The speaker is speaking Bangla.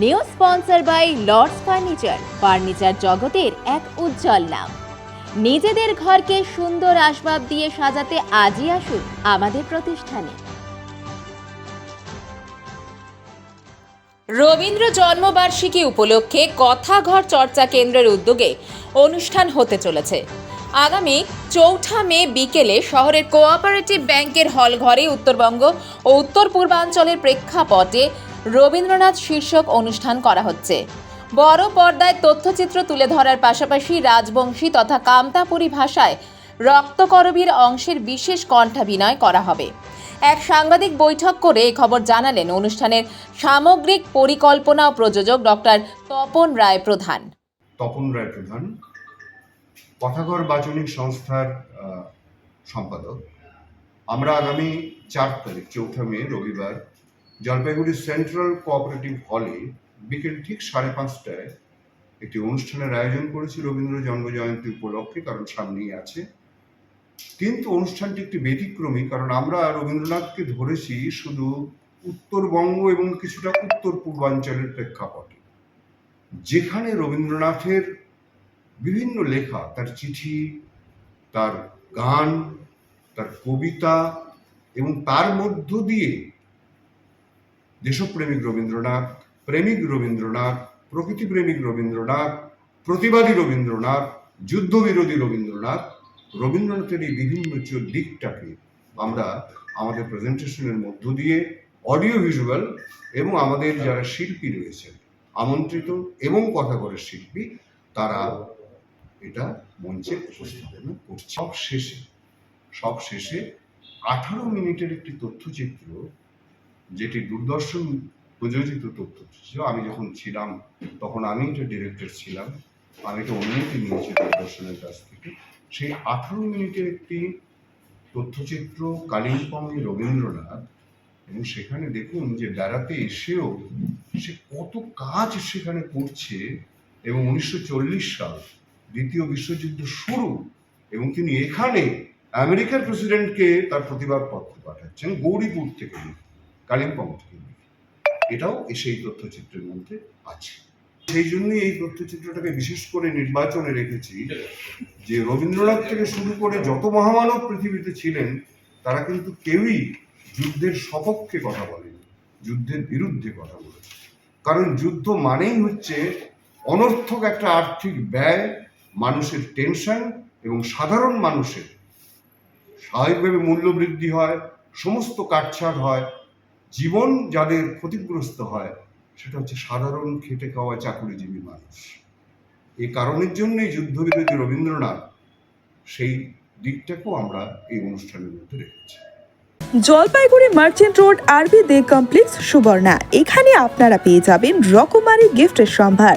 New sponsor by Lords furniture. Furniture জগতের এক উজ্জ্বল নাম। নিজেদের ঘরকে সুন্দর আসবাব দিয়ে সাজাতে আজই আসুন আমাদের প্রতিষ্ঠানে। রবীন্দ্র জন্মবার্ষিকী উপলক্ষে কথা ঘর চর্চা কেন্দ্রের উদ্যোগে অনুষ্ঠান হতে চলেছে। আগামী চৌঠা মে বিকেলে শহরের কোঅপারেটিভ ব্যাংকের হল ঘরে উত্তরবঙ্গ ও উত্তর পূর্বাঞ্চলের প্রেক্ষাপটে রবীন্দ্রনাথ শীর্ষক অনুষ্ঠান করা হচ্ছে। বড় পর্দায় তথ্যচিত্র তুলে ধরার পাশাপাশি রাজবংশী তথা কামতাপুরী ভাষায় রক্তকরবীর অংশের বিশেষ কণ্ঠাভিনয় করা হবে। এক সাংবাদিক বৈঠক করে এই খবর জানালেন অনুষ্ঠানের সামগ্রিক পরিকল্পনা ও প্রযোজক ডক্টর তপন রায় প্রধান। তপন রায় প্রধান কথাঘর বাচনিক সংস্থার সম্পাদক। আমরা আগামী চার তারিখ, চৌঠা মে, রবিবার জলপাইগুড়ি সেন্ট্রাল কোঅপারেটিভ হলে বিকেল ঠিক সাড়ে পাঁচটায় একটি অনুষ্ঠানের আয়োজন করেছি রবীন্দ্র জন্মজয়ন্তী উপলক্ষে, কারণ সামনেই আছে। কিন্তু অনুষ্ঠানটি একটি ব্যতিক্রমী, কারণ আমরা রবীন্দ্রনাথকে ধরেছি শুধু উত্তরবঙ্গ এবং কিছুটা উত্তর পূর্বাঞ্চলের প্রেক্ষাপটে। যেখানে রবীন্দ্রনাথের বিভিন্ন লেখা, তার চিঠি, তার গান, তার কবিতা এবং তার মধ্য দিয়ে দেশপ্রেমিক রবীন্দ্রনাথ, প্রেমিক রবীন্দ্রনাথ, প্রকৃতিপ্রেমিক রবীন্দ্রনাথ, প্রতিবাদী রবীন্দ্রনাথ, যুদ্ধবিরোধী রবীন্দ্রনাথ, রবীন্দ্রনাথের এই বিভিন্ন দিকটাকে আমরা আমাদের প্রেজেন্টেশনের মধ্য দিয়ে অডিও ভিজুয়াল এবং আমাদের যারা শিল্পী রয়েছেন, আমন্ত্রিত এবং কথাঘরের শিল্পী, তারা এটা মঞ্চে উপস্থাপনা করছে। সব শেষে সব শেষে আঠারো মিনিটের একটি তথ্যচিত্র যেটি দূরদর্শন প্রযোজিত তথ্যচিত্র আমি যখন ছিলাম, তখন আমি এটা ডিরেক্টর ছিলাম আমি এটা অনুমতি নিয়েছি দূরদর্শনের কাছ থেকে। সেই আঠারো মিনিটের একটি তথ্যচিত্র কালিম্পংয়ে রবীন্দ্রনাথ, এবং সেখানে দেখুন যে বেড়াতে এসেও সে কত কাজ সেখানে করছে, এবং উনিশশো চল্লিশ সাল দ্বিতীয় বিশ্বযুদ্ধ শুরু, এবং তিনি এখানে আমেরিকার প্রেসিডেন্টকে তার প্রতিবাদ পত্র পাঠাচ্ছেন গৌরীপুর থেকে। কালিম্পং থেকে। এটাও সেই তথ্যচিত্রের মধ্যে আছে সেই জন্যই এই তথ্যচিত্রটাকে বিশেষ করে নির্বাচনে রেখেছি যে রবীন্দ্রনাথ থেকে শুরু করে যত মহামানব পৃথিবীতে ছিলেন, তারা কিন্তু কেউই যুদ্ধের সপক্ষে কথা বলেনি, যুদ্ধের বিরুদ্ধে কথা বলেছে কারণ যুদ্ধ মানেই হচ্ছে অনর্থক একটা আর্থিক ব্যয়, মানুষের টেনশন এবং সাধারণ মানুষের স্বাভাবিকভাবে মূল্য বৃদ্ধি হয়, সমস্ত কাটছাট হয় জীবন যাদের ক্ষতিগ্রস্ত হয়, সেটা হচ্ছে সাধারণ খেটে খাওয়া চাকুরিজীবী মানুষ। এ কারণের জন্যই যুদ্ধবিরোধী রবীন্দ্রনাথ সেই দিকটাকেও আমরা এই অনুষ্ঠানের মধ্যে রেখেছি। জলপাইগুড়ি মার্চেন্ট রোড আরবি দে কমপ্লেক্স সুবর্ণা। এখানে আপনারা পেয়ে যাবেন রকমারি গিফটের সম্ভার।